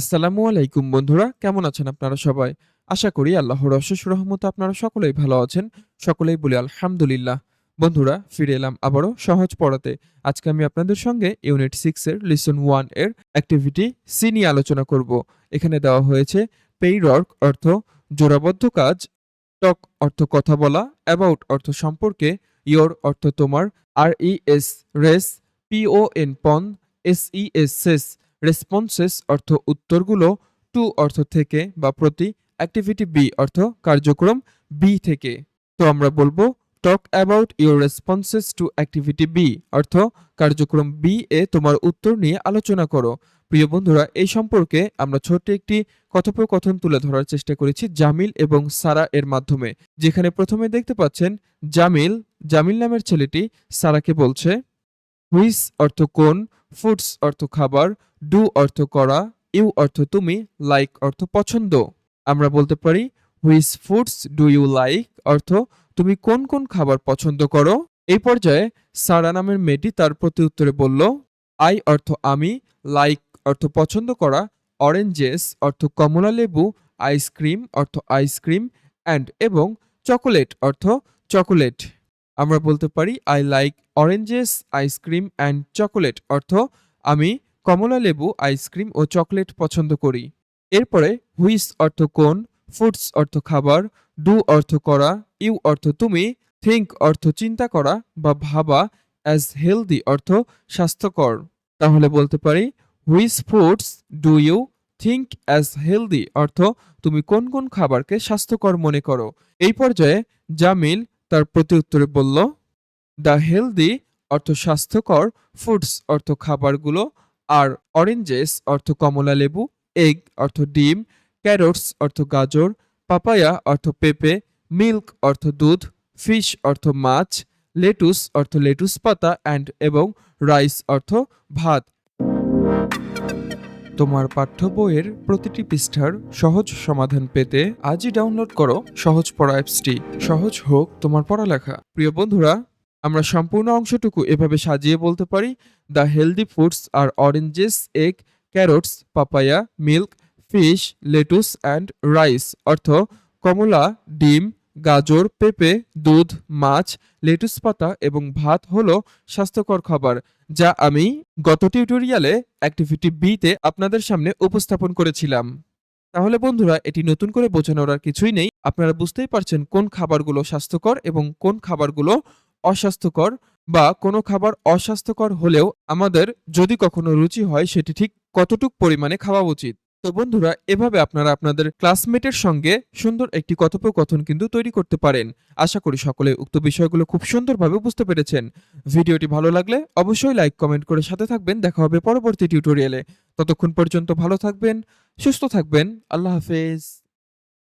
আসসালামু আলাইকুম বন্ধুরা, কেমন আছেন আপনারা সবাই? আশা করি আল্লাহর অশেষ রহমতে আপনারা সকলেই ভালো আছেন, সকলেই বলি আলহামদুলিল্লাহ। বন্ধুরা, ফিরে এলাম আবারও সহজ পড়াতে। আজকে আমি আপনাদের সঙ্গে ইউনিট সিক্স এর লিসন ওয়ানের অ্যাক্টিভিটি সি নিয়ে আলোচনা করব। এখানে দেওয়া হয়েছে পেইরর্ক অর্থ জোড়াবদ্ধ কাজ টক অর্থ কথা বলা অ্যাবাউট অর্থ সম্পর্কে ইয়োর অর্থ তোমার আর ই এস রেস পিও এন পন এস ই এস সেস রেসপন্সেস অর্থ উত্তরগুলো টু অর্থ থেকে বা প্রতি অ্যাক্টিভিটি বি অর্থ কার্যক্রম বি থেকে। তো আমরা বলব talk about your responses to activity B অর্থ কার্যক্রম বি এ তোমার উত্তর নিয়ে আলোচনা করো। প্রিয় বন্ধুরা, এই সম্পর্কে আমরা ছোট্ট একটি কথোপকথন তুলে ধরার চেষ্টা করেছি জামিল এবং সারা এর মাধ্যমে। যেখানে প্রথমে দেখতে পাচ্ছেন, জামিল জামিল নামের ছেলেটি সারাকে বলছে, হুইস অর্থ কোন ফুডস অর্থ খাবার ডু অর্থ করা ইউ অর্থ তুমি লাইক অর্থ পছন্দ। আমরা বলতে পারি which foods do you like অর্থ, তুমি কোন কোন খাবার পছন্দ করো? এই পর্যায়ে সারা নামের মেয়েটি তার প্রতি উত্তরে বলল আই অর্থ আমি লাইক অর্থ পছন্দ করা অরেঞ্জেস অর্থ কমলা লেবু আইসক্রিম অর্থ আইসক্রিম অ্যান্ড এবং চকোলেট অর্থ চকোলেট আমরা বলতে পারি I like oranges ice cream and chocolate অর্থ, আমি কমলা লেবু আইসক্রিম ও চকলেট পছন্দ করি। এরপরে হুইস অর্থ কোন ফুডস অর্থ খাবার ডু অর্থ করা ইউ অর্থ তুমি থিঙ্ক অর্থ চিন্তা করা বা ভাবা অ্যাজ হেলদি অর্থ স্বাস্থ্যকর। তাহলে বলতে পারি which foods do you think as healthy অর্থ, তুমি কোন কোন খাবারকে স্বাস্থ্যকর মনে করো। এই পর্যায়ে জামিল তার প্রতি উত্তরে বলল দ্য হেলদি অর্থ স্বাস্থ্যকর ফুডস অর্থ খাবারগুলো, আর অরেঞ্জেস অর্থ কমলা লেবু এগ অর্থ ডিম ক্যারটস অর্থ গাজর পাপায়া অর্থ পেঁপে মিল্ক অর্থ দুধ ফিশ অর্থ মাছ লেটুস অর্থ লেটুস পাতা অ্যান্ড এবং রাইস অর্থ ভাত। তোমার পাঠ্য বইয়ের প্রতিটি পৃষ্ঠার সহজ সমাধান পেতে আজই ডাউনলোড করো সহজ পড়া অ্যাপসটি। সহজ হোক তোমার পড়ালেখা। প্রিয় বন্ধুরা, আমরা সম্পূর্ণ অংশটুকু এভাবে সাজিয়ে বলতে পারি। The healthy foods are oranges, egg, carrots, papaya, milk, fish, lettuce and rice, অর্থ কমলা, ডিম গাজর, পেঁপে, দুধ, মাছ, লেটুস পাতা এবং ভাত হলো স্বাস্থ্যকর খাবার, যা আমি গত টিউটোরিয়ালে অ্যাক্টিভিটি বি তে আপনাদের সামনে উপস্থাপন করেছিলাম। তাহলে বন্ধুরা, এটি নতুন করে বোঝানোর আর কিছুই নেই। আপনারা বুঝতেই পারছেন কোন খাবারগুলো স্বাস্থ্যকর এবং কোন খাবারগুলো অস্বাস্থ্যকর বা কোনো খাবার অস্বাস্থ্যকর হলেও আমাদের যদি কখনো রুচি হয়, সেটি ঠিক কতটুক পরিমাণে খাওয়া উচিত। তো বন্ধুরা, এভাবে আপনারা আপনাদের ক্লাসমেটের সঙ্গে সুন্দর একটি কথোপকথন কিন্তু তৈরি করতে পারেন। আশা করি সকলে উক্ত বিষয়গুলো খুব সুন্দরভাবে বুঝতে পেরেছেন। ভিডিওটি ভালো লাগলে অবশ্যই লাইক কমেন্ট করে সাথে থাকবেন। দেখা হবে পরবর্তী টিউটোরিয়ালে ততক্ষণ পর্যন্ত ভালো থাকবেন, সুস্থ থাকবেন। আল্লাহ হাফেজ।